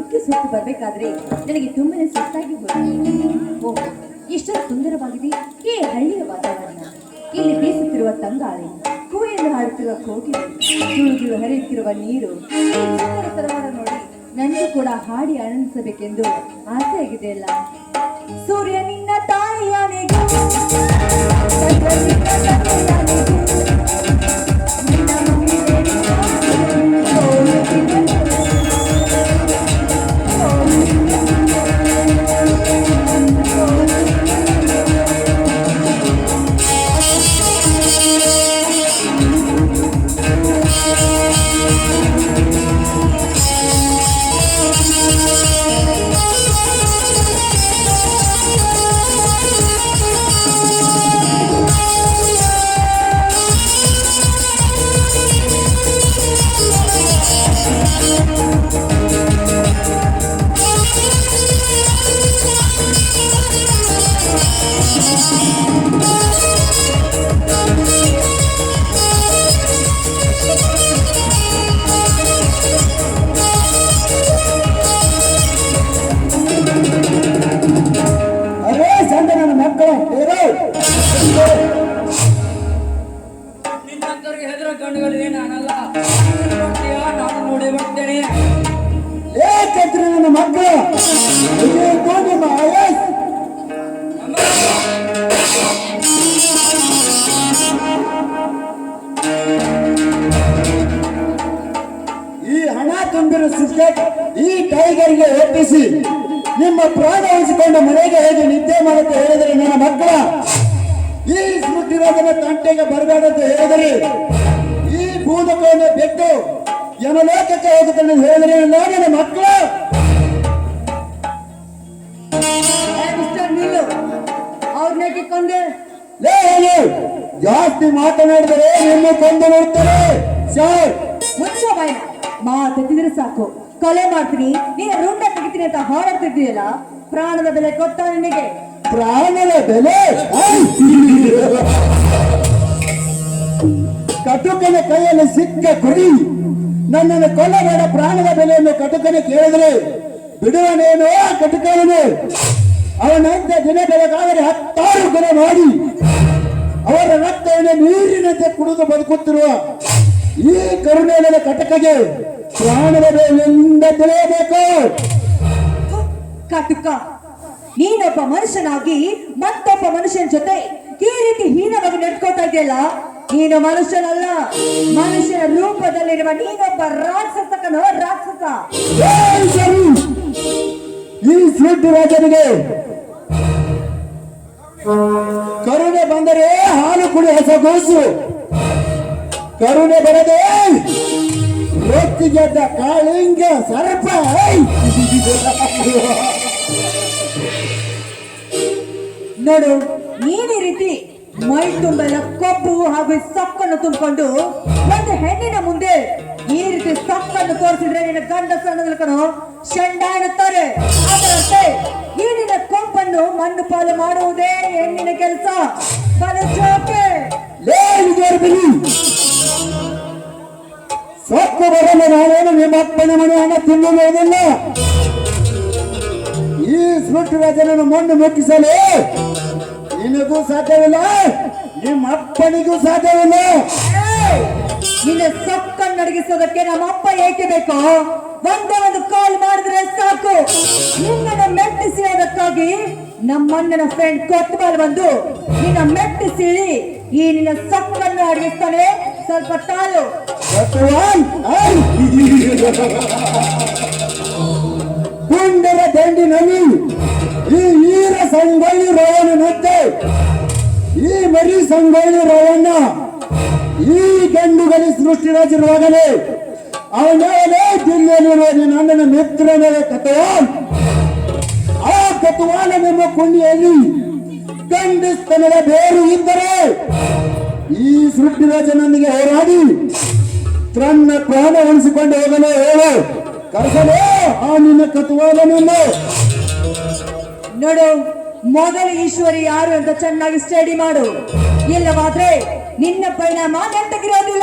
ಸುತ್ತು ಸುತ್ತು ಬರಬೇಕಾದ್ರೆ ನನಗೆ ತುಂಬಾನೇ ಸುಸ್ತಾಗಿ ಹೋಯಿತು. ಓ ಎಷ್ಟೊಂದು ಸುಂದರವಾಗಿದೆ. ಈ ಹಳ್ಳಿಯ ವಾತಾವರಣ. ಇಲ್ಲಿ ಬೀಸುತ್ತಿರುವ ತಂಗಾಳಿ ಕೂಯಲು ಹಾಡುತ್ತಿರುವ ಕೋಗಿಲೆ ಜುಳು ಹರಿಯುತ್ತಿರುವ ನೀರು. ನೋಡಿ ನನಗೂ ಕೂಡ ಹಾಡಿ ಆನಂದಿಸಬೇಕೆಂದು ಆಸೆ ಆಗಿದೆ ಅಲ್ಲ. ಸೂರ್ಯ ನಿನ್ನ ತಾಯಿಯಾನೆಗೂ ತುಂಬಿರೋ ಸಿಸ್ಟರ್ ಈ ಟೈಗರ್ಗೆ ಒಪ್ಪಿಸಿ ನಿಮ್ಮ ಪ್ರಾಣ ಉಳಿಸಿಕೊಂಡು ಮನೆಗೆ ಹೇಗೆ ನಿದ್ದೆ ಮಾಡುತ್ತೆ ಹೇಳಿದರೆ ನನ್ನ ಮಕ್ಕಳ. ಈ ಸ್ಮೃತಿರೋಧನ ತಂಟೆಗೆ ಬರಬೇಡಂತ ಹೇಳಿದರೆ. ಈ ಭೂತಕವನ್ನು ಬಿಟ್ಟು ಯಮಲೋಕಕ್ಕೆ ಹೋಗುತ್ತಾನೆ ಅಂತ ಹೇಳಿದರೆ ನನ್ನ ಮಕ್ಕಳ. ಅವ್ರನ್ನ ಲೇ ಹೇಳು. ಜಾಸ್ತಿ ಮಾತನಾಡಿದರೆ ನಿಮ್ಮ ಕೊಂದು ನೋಡ್ತಾರೆ. ಸರ್. ಮುಚ್ಚ ಬಾಯ ಮಾತೆತ್ತಿದ್ರೆ ಸಾಕು. ಕೊಲೆ ಮಾಡ್ತೀನಿ. ನೀನು ರುಂಡ ತೆಗಿತೀನಿ ಅಂತ ಹೋರಾಡ್ತಿದ್ದೀಯಲ್ಲ ಪ್ರಾಣದ ಬೆಲೆ ಕೊಟ್ಟ ನಿನಗೆ? ಪ್ರಾಣದ ಬೆಲೆ! ಕಟುಕನ ಕೈಯಲ್ಲಿ ಸಿಕ್ಕ ಕುರಿ. ನನ್ನನ್ನು ಕೊಲ್ಲಬೇಡ ಪ್ರಾಣದ ಬೆಲೆಯನ್ನು ಕಟುಕನ ಕೇಳಿದ್ರೆ, ಬಿಡುವನೇನೋ ಕಟುಕನೇ ಅವನಂತೆ ದಿನ ಬೆಳಗಾದರೆ ಹತ್ತಾರು ಕೊಲೆ ಮಾಡಿ, ಅವರ ರಕ್ತವನ್ನು ನೀರಿನಂತೆ ಕುಡಿದು ಬದುಕುತ್ತಿರುವ ಈ ಕರುಣೆಯ ಕಟಕಗೆ ಪ್ರಾಣದ ಬೆಲೆಯಿಂದ ತಿಳಿಯಬೇಕು ಕಟುಕ ನೀನೊಬ್ಬ ಮನುಷ್ಯನಾಗಿ ಮತ್ತೊಬ್ಬ ಮನುಷ್ಯನ ಜೊತೆ ಈ ರೀತಿ ಹೀನವಾಗಿ ನಡ್ಕೋತಾ ಇದೆಯಲ್ಲ ನೀನು ಮನುಷ್ಯನಲ್ಲ. ಮನುಷ್ಯನ ರೂಪದಲ್ಲಿರುವ ನೀನೊಬ್ಬ ರಾಕ್ಷಸ ಕಣೋ ರಾಕ್ಷಸ. ಈ ಸ್ವೀಟ್ ರಾಜನಿಗೆ ಕರುಣೆ ಬಂದರೆ ಹಾಲು ಕುಡಿ ಹೊಸ ಗೋಸು. ಕರುಣೆ ಬರದೆ ರೊಟ್ಟಿಗೆದ್ದ ಕಾಳಿಂಗ ಸರ್ಪ! ನೋಡು ನೀನ್ ರೀತಿ ಮೈ ತುಂಬಲ ಕೊಬ್ಬು ಹಾಗೂ ಸೊಕ್ಕನ್ನು ತುಂಬಿಕೊಂಡು ಒಂದು ಹೆಣ್ಣಿನ ಮುಂದೆ ಈ ರೀತಿ ಸೊಕ್ಕನ್ನು ತೋರಿಸಿದ್ರೆ ನಿನ್ನ ಗಂಡ ಸಣ್ಣದಲ್ಲಿ ಕಣೋ ಶಂಡ ಎನ್ನುತ್ತಾರೆ ಅದರಂತೆ ನಿನ್ನ ಕೊಂಪನ್ನು ಮಣ್ಣು ಪಾಲು ಮಾಡುವುದೇ ಹೆಣ್ಣಿನ ಕೆಲಸ. ಬಲ ಜೋಕೆ. ಲೇ ಸೊಕ್ಕು ಬರಲು ನಾವೇನು ನಿಮ್ಮ ಅಪ್ಪನ ಮನೆ ಹಣ ತಿನ್ನುವುದಿಲ್ಲ? ಈ ಸ್ಮೃತಿ ರಾಜನನ್ನು ಮಣ್ಣು ಮುಟ್ಟಿಸಲು ನಿನಗೂ ಸಾಧ್ಯವಿಲ್ಲ, ನಿಮ್ಮ ಅಪ್ಪನಿಗೂ ಸಾಧ್ಯವಿಲ್ಲ. ನಿನ್ನ ಸೊಕ್ಕನ್ನು ನಡಗಿಸೋದಕ್ಕೆ ನಮ್ಮ ಅಪ್ಪ ಏಕೆ ಬೇಕು? ಒಂದೇ ಒಂದು ಕಾಲ್ ಮಾಡಿದ್ರೆ ಸಾಕು. ನಿನ್ನನ್ನು ಮೆಟ್ಟಿಸಿ ಅದಕ್ಕಾಗಿ ನಮ್ಮಣ್ಣನ ಫ್ರೆಂಡ್ ಕೊತ್ಬಾಲ್ ಬಂದು ನಿನ್ನ ಮೆಟ್ಟಿಸಿ ಈ ನಿನ್ನ ಸೊಕ್ಕನ್ನು ಅಡಗಿಸ್ತಾನೆ. ಸ್ವಲ್ಪ ತಾಳು. ಭಗವಾನ್! ಪುಂಡರ ದಂಡಿನಲ್ಲಿ ಈ ವೀರ ಸಂಗೊಳ್ಳಿ ರಾವಣನಂತೆ ಈ ಮರಿ ಸಂಗೊಳ್ಳಿ ರೋವಣ್ಣ ಈ ಗಂಡುಗಲಿ ಸೃಷ್ಟಿರಾಜಿರುವಾಗಲೇ ಅವನೇ ಜಿಲ್ಲೆಯಲ್ಲಿರುವ ನಿನ್ನ ಮಿತ್ರನೇ ಮಿತ್ರನ ಕಥವಾನ್ ಆ ಕಥವಾನ ನಿಮ್ಮ ಕುಂಡಿಯಲ್ಲಿ ಗಂಡಸ್ತನದ ಬೇರು ಇದ್ದರೆ ಈ ಸೃಷ್ಟಿರಾಜನೊಂದಿಗೆ ಹೋರಾಡಿ ತನ್ನ ಪ್ರಾಣ ಉಳಿಸಿಕೊಂಡು ಹೋಗಲು ಹೇಳು. ಕರ್ಸಲು ಆ ನಿನ್ನ ಕತುವಾಲನನ್ನು ನೋಡು ಮೊದಲು ಈಶ್ವರಿ ಯಾರು ಅಂತ ಚೆನ್ನಾಗಿ ಸ್ಟಡಿ ಮಾಡು. ಇಲ್ಲವಾದ್ರೆ ನಿನ್ನ ಪರಿಣಾಮ ನೆಂಟಕಿರೋದಿಲ್ಲ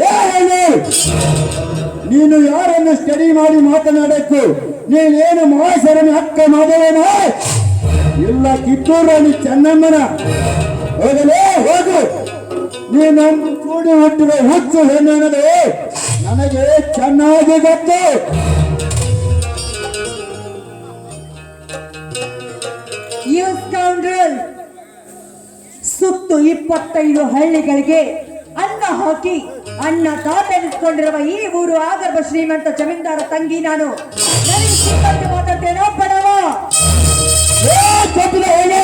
ಲೇ ಹೇಳು. ನೀನು ಯಾರನ್ನು ಸ್ಟಡಿ ಮಾಡಿ ಮಾತನಾಡಬೇಕು? ನೀನೇನು ಮಹಾಸರನ ಅಕ್ಕ ಮಾದೇವೇನ ಇಲ್ಲ ಕಿತ್ತೂರು ಚೆನ್ನಮ್ಮನ. ಹೋಗಲೇ ಹೋಗು. ನೀ ನಮ್ಮ ಕೂಡಿ ಹುಟ್ಟಿದ ಹುಚ್ಚು ಹೆಣ್ಣು ನನಗೆ ಚೆನ್ನಾಗಿ ಗೊತ್ತು. ಸುತ್ತು ಇಪ್ಪತ್ತೈದು ಹಳ್ಳಿಗಳಿಗೆ ಅನ್ನ ಹಾಕಿ ಅನ್ನ ತಾತೆನಿಸ್ಕೊಂಡಿರುವ ಈ ಊರು ಆಗರ್ಭ ಶ್ರೀಮಂತ ಜಮೀನ್ದಾರ ತಂಗಿ ನಾನು. ಮಾತಾಡ್ತೇನೆ ಹೇಳು.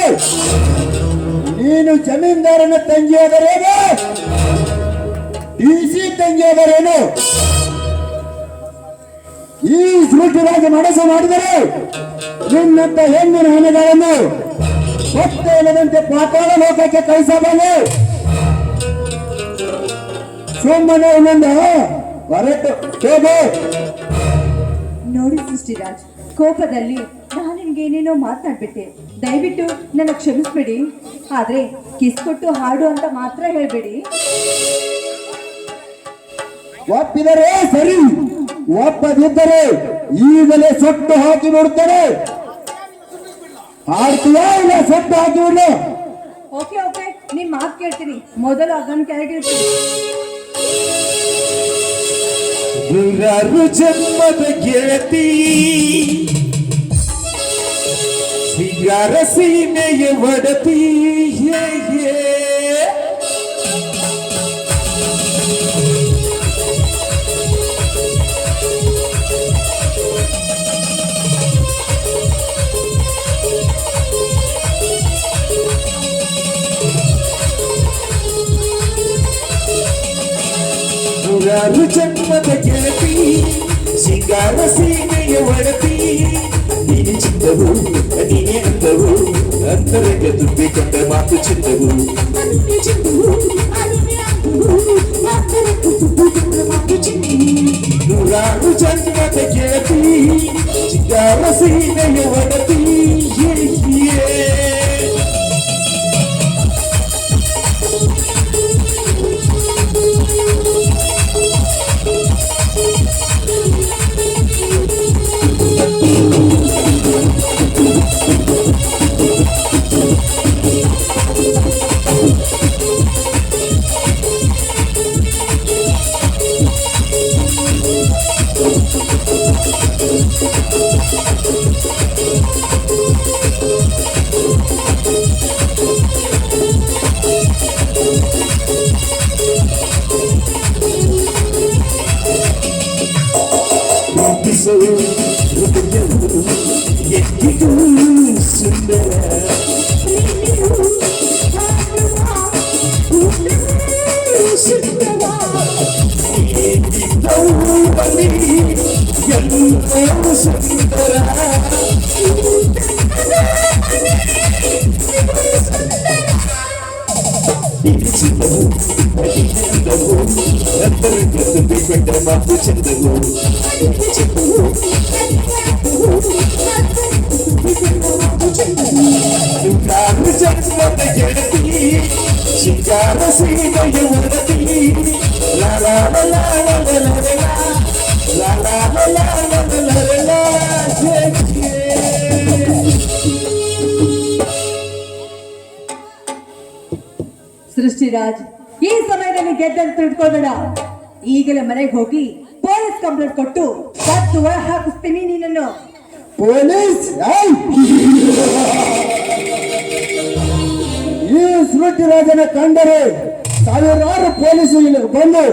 ನೀನು ಜಮೀನ್ದಾರನ ತಂಗಿಯಾದರೇನು? D C ತಂಗಿಯಾದರೇನು? ಈ ಸೃಷ್ಟಿಗಾಗಿ ಮನಸ್ಸು ಮಾಡಿದರೆ ನಿನ್ನಂತ ಹೆಣ್ಣಿನ ಹಣಗಳನ್ನು ಗೊತ್ತೇ ಇಲ್ಲದಂತೆ ಪಾತಾಳ ಲೋಕಕ್ಕೆ ಕಳಿಸಬಲ್ಲ. ಸುಮ್ಮನೆ ಇನ್ನೊಂದು ನೋಡಿ ಸೃಷ್ಟಿರಾಜ್, ಕೋಪದಲ್ಲಿ ನಾನು ನಿಮ್ಗೆ ಏನೇನೋ ಮಾತನಾಡ್ಬಿಟ್ಟೆ. ದಯವಿಟ್ಟು ನನ್ನ ಕ್ಷಮಿಸ್ಬೇಡಿ. ಆದರೆ ಕಿಸ್ ಕೊಟ್ಟು ಹಾಡು ಅಂತ ಮಾತ್ರ ಹೇಳ್ಬೇಡಿ. ಒಪ್ಪಿದರೆ ಸರಿ ಒಪ್ಪದಿದ್ದರೆ ಈಗಲೇ ಸೊಟ್ಟು ಹಾಕಿ ನೋಡ್ತಾರೆ ಆಡ್ತೀಯಾ ಇಲ್ಲ ಸೊಟ್ಟು ಹಾಕಿ ಬಿಡು ಓಕೆ ಓಕೆ ನಿಮ್ ಮಾತು ಕೇಳ್ತೀನಿ. ಮೊದಲು ಅದನ್ನ ಕೆಳಗಿರ್ತೀನಿ ಜನ್ಮದ ಗೆಳತಿ ಅರಸಿನೆಯ ಒಡತಿಯೇ ರು ಜನ್ಮದ ಗೆಳತಿ ಸಿಂಗಾರ ಸೀಮೆಯ ಒಡತಿ ನೀನೆ ಚಿಂದವು ನೀನೆ ಅಂದವು ಅಂತರಂಗ ತುಂಬಿಕೊಂಡ ಮಾತು ಚಿಂದವು ನೂರಾರು ಜನ್ಮದ ಗೆಳತಿ ಸಿಂಗಾರ ಸೀಮೆಯ ಒಡತಿ నేను సుందరా బాబు చంద్రుడు శిఖార సీమ ಸೃಷ್ಟಿರಾಜ್, ಈ ಸಮಯದಲ್ಲಿ ಗೆದ್ದಂತ ತಿಳ್ಕೊಬೇಡ ಈಗಲೇ ಮನೆಗೆ ಹೋಗಿ ಪೊಲೀಸ್ ಕಂಪ್ಲೇಂಟ್ ಕೊಟ್ಟು ಕತ್ತು ಒಳ ಹಾಕಿಸ್ತೀನಿ ನಿನ್ನನ್ನು ಪೊಲೀಸ್! ಈ ಸೃಷ್ಟಿರಾಜನ ಕಂಡರೆ ಸಾವಿರಾರು ಪೊಲೀಸರು ಇಲ್ಲಿಗೆ ಬಂದು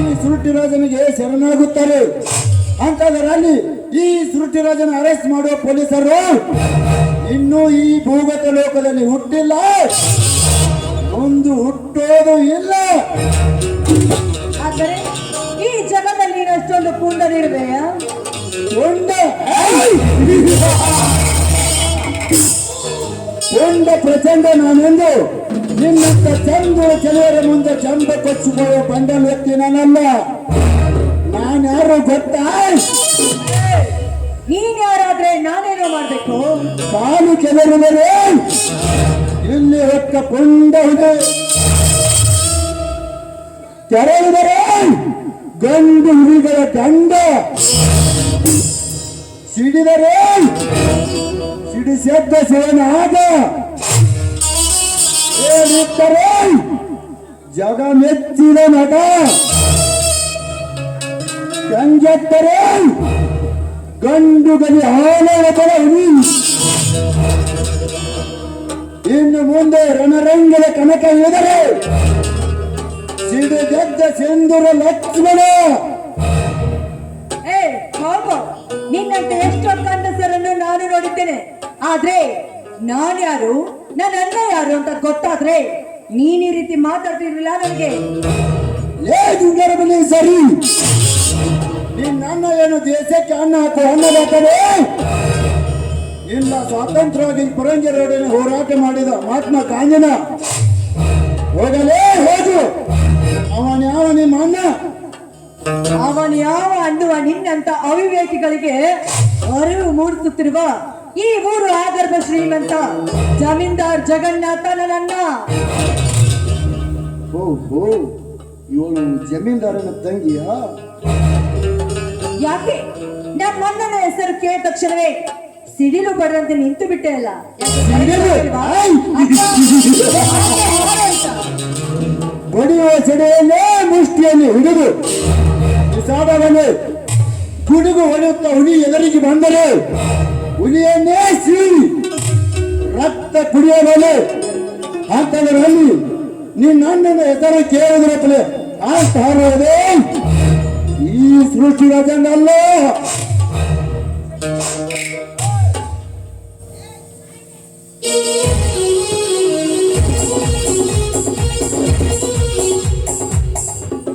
ಈ ಸೃಷ್ಟಿರಾಜನಿಗೆ ಶರಣಾಗುತ್ತಾರೆ. ಅಂತದರಲ್ಲಿ ಈ ರಾಜನ ಅರೆಸ್ಟ್ ಮಾಡುವ ಪೊಲೀಸರು ಇನ್ನೂ ಈ ಭೂಗತ ಲೋಕದಲ್ಲಿ ಹುಟ್ಟಿಲ್ಲ. ಒಂದು ಹುಟ್ಟೋದು ಇಲ್ಲ. ಆದರೆ ಈ ಜಗದಲ್ಲಿ ನೀನು ಅಷ್ಟೊಂದು ಕುಂಡ! ಒಂದ ಪ್ರಚಂಡ ನಾನೊಂದು. ನಿನ್ನಂತ ಚಂದು ಜನರ ಮುಂದೆ ಚಂದ ಕೊಚ್ಚಿಕೊಳ್ಳುವ ಬಂಡ ವ್ಯಕ್ತಿ ನಾನಲ್ಲ ನಾನು ಯಾರು ಗೊತ್ತಾ? ನೀನ್ ಯಾರಾದ್ರೆ ನಾನೇನೋ ಮಾಡ್ಬೇಕು? ಕಾಲು ಕೆಲವರು ಇಲ್ಲಿ ಹೊತ್ತಕೊಂಡವನು ತೆರೆಯುವರೆ ಗಂಡು ಹುಡುಗರ ದಂಡ. ಸಿಡಿದರೆ. ಸಿಡಿಸೆದ್ದ ಶಿವನಾದ ಜಗ ಮೆಚ್ಚಿದ ನಟ ಕಂಗೆತ್ತರೆ ಗಂಡು ಗಲಿ ಆಲಯ ಹುಲಿ ಇನ್ನು ಮುಂದೆ ರಣರಂಗದ ಕನಕ ಎದರೆ ಸಿಡಿಗೆದ್ದ ಸಿಂಧುರ ಲಕ್ಷ್ಮಣ. ಏ ಹೋಗು ನಿನ್ನಂತೆ ಎಷ್ಟೋ ಕಂಡಸರನ್ನು ನಾನು ನೋಡಿದ್ದೇನೆ. ಆದ್ರೆ ನಾನ್ಯಾರು ನನ್ನ ಅಣ್ಣ ಯಾರು ಅಂತ ಗೊತ್ತಾದ್ರೆ ನೀನ್ ಈ ರೀತಿ ಮಾತಾಡ್ತಿರ್ಲಿಲ್ಲ ನನಗೆ. ಬಲಿ ಸರಿ. ನಿನ್ನ ಅಣ್ಣ ಏನು ದೇಶಕ್ಕೆ ಅನ್ನ ಹಾಕೋ ಅನ್ನದಾತನೇ ಇಲ್ಲ ಸ್ವಾತಂತ್ರ್ಯವಾಗಿ ಪರಂಗಿ ರೋಡಿನ ಹೋರಾಟ ಮಾಡಿದ ಮಹಾತ್ಮ ಕಾಂಜನ ಹೋಗಲೇ ಹೋಗು. ಅವನ ಯಾವ ನಿಮ್ಮ ಅಣ್ಣ? ಅವನ ಯಾವ ಅನ್ನುವ ನಿನ್ನಂತ ಅವಿವೇಕಿಗಳಿಗೆ ಅರಿವು ಮೂಡಿಸುತ್ತಿರುವ ಈ ಊರು ಆಗರ್ಭ ಶ್ರೀಮಂತ ಜಮೀನ್ದಾರ್ ಜಗನ್ನಾಥ ನನ್ನ ಓ ಹೋ ಇವಳು ಜಮೀನ್ದಾರನ ತಂಗಿಯ? ಯಾಕೆ? ನಾನು ಅಣ್ಣನ ಹೆಸರು ಕೇಳ ತಕ್ಷಣವೇ ಸಿಡಿಲು ಬರದಂತೆ ನಿಂತು ಬಿಟ್ಟೆ ಅಲ್ಲ? ಬಡಿಯುವ ಸೆಡೆಯಲ್ಲೇ ಮುಷ್ಟಿಯಲ್ಲಿ ಹಿಡಿದು ಸಾಧವನ್ನು ಗುಡುಗು ಹೊಡೆಯುತ್ತ ಹುಲಿ ಎದುರಿಗೆ ಬಂದರೆ ಹುಲಿಯನ್ನೇ ಸೀಳಿ ರಕ್ತ ಕುಡಿಯಬಲೆ ಅಂತಂದ್ರಲ್ಲಿ ನಿನ್ನ ಅಣ್ಣನ ಹೆಸರು ಕೇಳಿದ್ರಪ್ಪಲೆ ಆ ಹಾರೋದೇ ಈ ಸೃಷ್ಟಿ ರಜನಲ್ಲ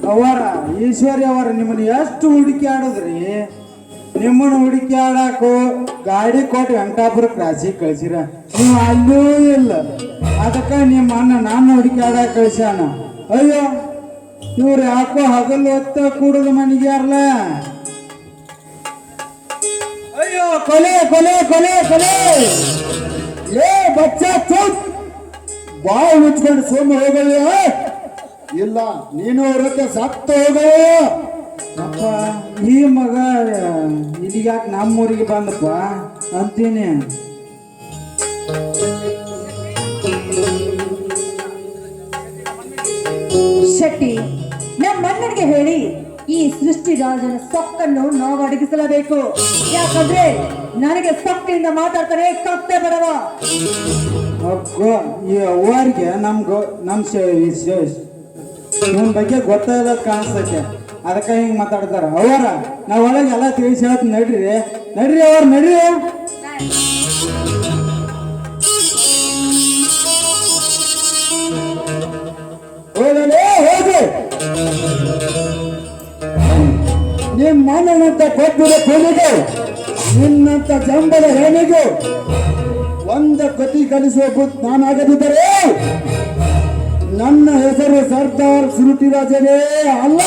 ಅವರ, ಈಶ್ವರಿ ಅವರ, ನಿಮ್ಮನ್ನ ಎಷ್ಟು ಹುಡುಕಿ ಆಡೋದ್ರಿ? ನಿಮ್ಮನ್ನ ಹುಡುಕಿ ಗಾಡಿ ಕೊಟ್ಟು ವೆಂಕಟಾಪುರ ಕ್ರಾಸಿಗೆ ಕಳ್ಸಿರ. ನೀವು ಅಲ್ಲೂ ಇಲ್ಲ. ಅದಕ್ಕೆ ನಿಮ್ಮ ಅಣ್ಣ ನಾನು ಹುಡುಕಿ ಆಡಾಕ ಕಳ್ಸ್ಯಾನ. ಅಯ್ಯೋ. ಇವ್ರು ಯಾಕೋ ಹಗಲು ಹೊತ್ತ ಕೂಡದ ಮನಿಗ್ಯಾರಲ್ಲ ಅಯ್ಯೋ, ಕೊಲೆ ಕೊಲೆ ಕೊಲೆ ಕೊಲೆ. ಏ ಬಚ್ಚ, ಚುಪ್. ಬಾವು ಮುಚ್ಕೊಂಡು ಸುಮ್ಮ ಹೋಗಲ್ಲ ಇಲ್ಲ, ನೀನು ಅವ್ರತ್ತ ಸತ್ತು ಹೋಗೋ ಅಪ್ಪ, ಈ ಮಗ ಇಲ್ಲಿಗ್ಯಾಕೆ ನಮ್ಮೂರಿಗೆ ಬಂದಪ್ಪ? ಅಂತೀನಿ. ಶೆಟ್ಟಿ ನಮ್ಮ ಅಣ್ಣನಿಗೆ ಹೇಳಿ. ಈ ಸೃಷ್ಟಿ ರಾಜನ ಸೊಕ್ಕನ್ನು ನಾವು ಅಡಗಿಸಲೇಬೇಕು. ಯಾಕಂದ್ರೆ ನನಗೆ ಸೊಕ್ಕಿನಿಂದ ಮಾತಾಡ್ತಾನೆ ಕತ್ತೆ ಬಡವ. ಅವರಿಗೆ ನಮ್ಗೆ ನಮ್ ಇವನ್ ಬಗ್ಗೆ ಗೊತ್ತಾಗ ಕಾಣಿಸ್ತೈತೆ ಅದಕ್ಕೆ ಹಿಂಗ್ ಮಾತಾಡ್ತಾರ. ಅವರ ನಾವ್ ಒಳಗೆ ಎಲ್ಲ ತಿಳಿಸಿ ಹೇಳ್ತೀನಿ. ನಡ್ರಿ ನಡ್ರಿ ಅವ್ರ ನಡ್ರಿ ಮಣ್ಣನಂತ ಕೊಬ್ಬಿದ ಕೊನೆಗೆ ನಿನ್ನಂತ ಜಂಬದ ಹೆಣಿಗೆ ಒಂದ ಕತಿ ಕಲಿಸುವ ನಾನಾಗದಿದ್ದರೆ ನನ್ನ ಹೆಸರು ಸರ್ದಾರ್ ಶ್ರುತಿರಾಜನೇ ಅಲ್ಲ.